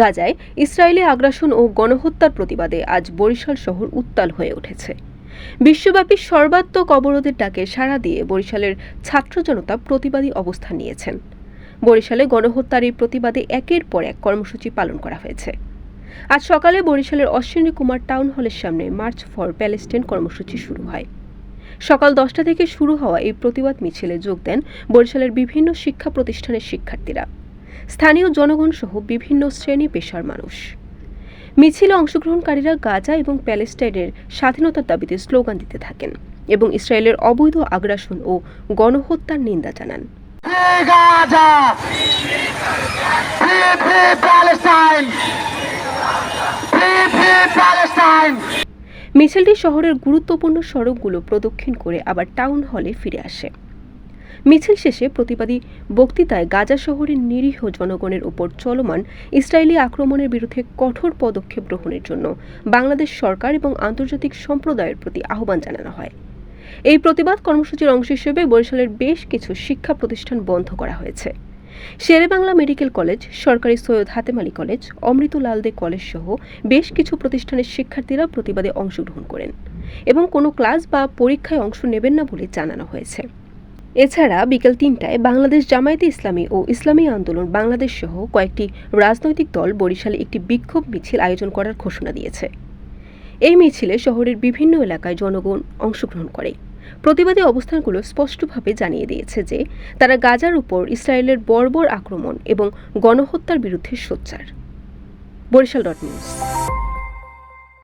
গাজায় ইসরায়েলি আগ্রাসন ও গণহত্যার প্রতিবাদে আজ বরিশাল শহর উত্তাল হয়ে উঠেছে। বিশ্বব্যাপী সর্বাত্মক অবরোধের ডাকে সাড়া দিয়ে বরিশালের ছাত্র জনতা প্রতিবাদী অবস্থান নিয়েছেন। বরিশালে গণহত্যার এই প্রতিবাদে একের পর এক কর্মসূচি পালন করা হয়েছে। আজ সকালে বরিশালের অশ্বিনী কুমার টাউন হলের সামনে মার্চ ফর প্যালেস্টাইন কর্মসূচি শুরু হয়। সকাল দশটা থেকে শুরু হওয়া এই প্রতিবাদ মিছিলে যোগ দেন বরিশালের বিভিন্ন শিক্ষা প্রতিষ্ঠানের শিক্ষার্থীরা। স্থানীয় জনগণ সহ বিভিন্ন শ্রেণি পেশার মানুষ। মিছিলে অংশগ্রহণকারীরা গাজা এবং প্যালেস্টাইনের স্বাধীনতার দাবিতে স্লোগান দিতে থাকেন এবং ইসরায়েলের অবৈধ আগ্রাসন ও গণহত্যার নিন্দা জানান! মিছিলটি শহরের গুরুত্বপূর্ণ সড়কগুলো প্রদক্ষিণ করে আবার টাউন হলে ফিরে আসে। মিছিল শেষে প্রতিবাদী বক্তৃতায় গাজা শহরের নিরীহ জনগণের উপর চলমান ইসরায়েলি আক্রমণের বিরুদ্ধে কঠোর পদক্ষেপ গ্রহণের জন্য বাংলাদেশ সরকার এবং আন্তর্জাতিক সম্প্রদায়ের প্রতি আহ্বান জানানো হয়। এই প্রতিবাদ কর্মসূচির অংশ হিসেবে বরিশালের বেশ কিছু শিক্ষা প্রতিষ্ঠান বন্ধ করা হয়েছে। শেরেবাংলা মেডিকেল কলেজ, সরকারি সৈয়দ হাতেম আলী কলেজ অমৃত লাল দে কলেজ সহ বেশ কিছু প্রতিষ্ঠানের শিক্ষার্থীরা প্রতিবাদে অংশগ্রহণ করেন এবং কোনো ক্লাস বা পরীক্ষায় অংশ নেবেন না বলে জানানো হয়েছে। এছাড়া বিকেল তিনটায় বাংলাদেশ জামায়াতে ইসলামী ও ইসলামী আন্দোলন বাংলাদেশ সহ কয়েকটি রাজনৈতিক দল বরিশালে একটি বিক্ষোভ মিছিল আয়োজন করার ঘোষণা দিয়েছে। এই মিছিলে শহরের বিভিন্ন এলাকায় জনগণ অংশগ্রহণ করে। প্রতিবাদী অবস্থানগুলো স্পষ্টভাবে জানিয়ে দিয়েছে যে, তারা গাজার উপর ইসরায়েলের বর্বর আক্রমণ এবং গণহত্যার বিরুদ্ধে সোচ্চার। Barishal dot news.